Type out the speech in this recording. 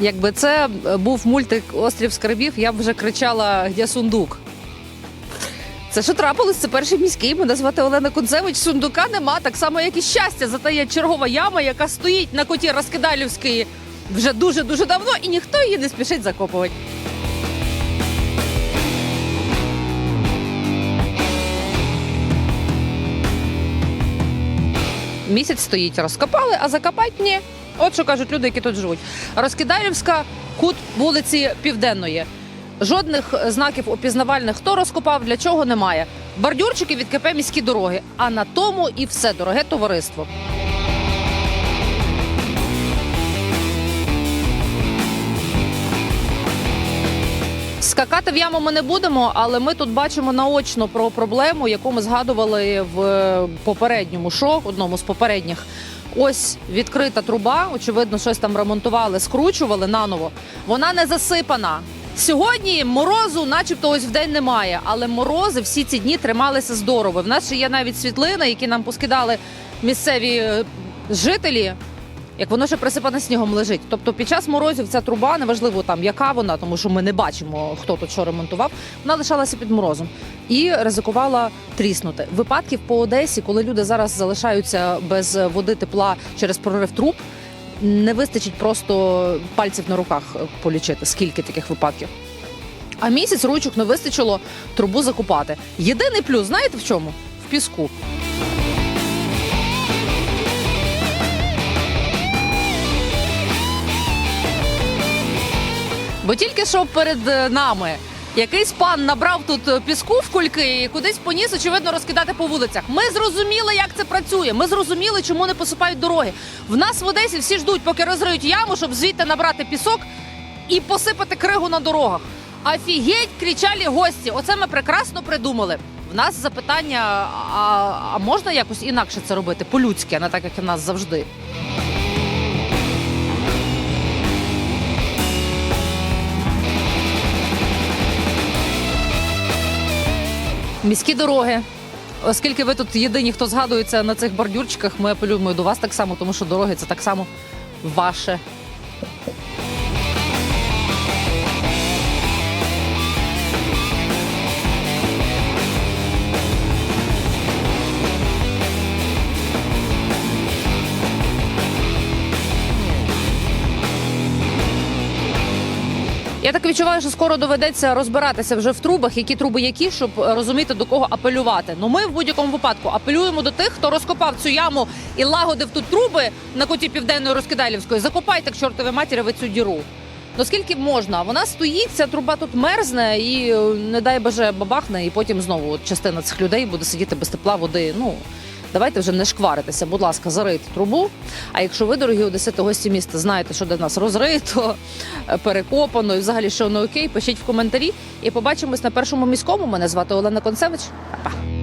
Якби це був мультик Острів скарбів, я б вже кричала «Де сундук? Це що трапилось? Це перший міський. Мене звати Олена Кунцевич. Сундука нема, так само, як і щастя. Зате є чергова яма, яка стоїть на коті Розкидалівської вже дуже дуже давно, і ніхто її не спішить закопувати. Місяць стоїть, розкопали, а закопати ні. От що кажуть люди, які тут живуть. Розкидайлівська, кут вулиці Південної. Жодних знаків опізнавальних, хто розкопав, для чого немає. Бордюрчики від КП міські дороги. А на тому і все, дороге товариство. Скакати в яму ми не будемо, але ми тут бачимо наочно про проблему, яку ми згадували в попередньому шоу, одному з попередніх. Ось відкрита труба, очевидно, щось там ремонтували, скручували наново. Вона не засипана. Сьогодні морозу, начебто, ось в день немає, але морози всі ці дні трималися здорово. В нас ще є навіть світлини, які нам поскидали місцеві е, жителі як воно ще присипане снігом лежить. Тобто під час морозів ця труба, неважливо там яка вона, тому що ми не бачимо, хто тут що ремонтував, вона лишалася під морозом і ризикувала тріснути. Випадків по Одесі, коли люди зараз залишаються без води тепла через прорив труб. Не вистачить просто пальців на руках полічити, скільки таких випадків. А місяць ручок не вистачило трубу закупати. Єдиний плюс, знаєте в чому? В піску. Бо тільки що перед е, нами якийсь пан набрав тут е, піску в кульки і кудись поніс, очевидно, розкидати по вулицях. Ми зрозуміли, як це працює. Ми зрозуміли, чому не посипають дороги. В нас в Одесі всі ждуть, поки розриють яму, щоб звідти набрати пісок і посипати кригу на дорогах. Офігеть, кричали гості. Оце ми прекрасно придумали. В нас запитання: а, а можна якось інакше це робити? По-людськи, а не так, як і в нас завжди. Міські дороги. Оскільки ви тут єдині, хто згадується на цих бордюрчиках, ми апелюємо до вас так само, тому що дороги це так само ваше. Я так відчуваю, що скоро доведеться розбиратися вже в трубах, які труби які, щоб розуміти до кого апелювати. Ну ми в будь-якому випадку апелюємо до тих, хто розкопав цю яму і лагодив тут труби на коті південної Розкидайлівської. Закопайте к чортові матері ви цю діру. Ну скільки можна? Вона стоїть, ця труба тут мерзне і е, не дай боже бабахне, і потім знову частина цих людей буде сидіти без тепла води. Ну давайте вже не шкваритися. Будь ласка, зарийте трубу. А якщо ви, дорогі одесити, гості міста, знаєте, що до нас розрито, е, перекопано і взагалі що не окей, пишіть в коментарі. І побачимось на першому міському. Мене звати Олена Концевич. Па-па.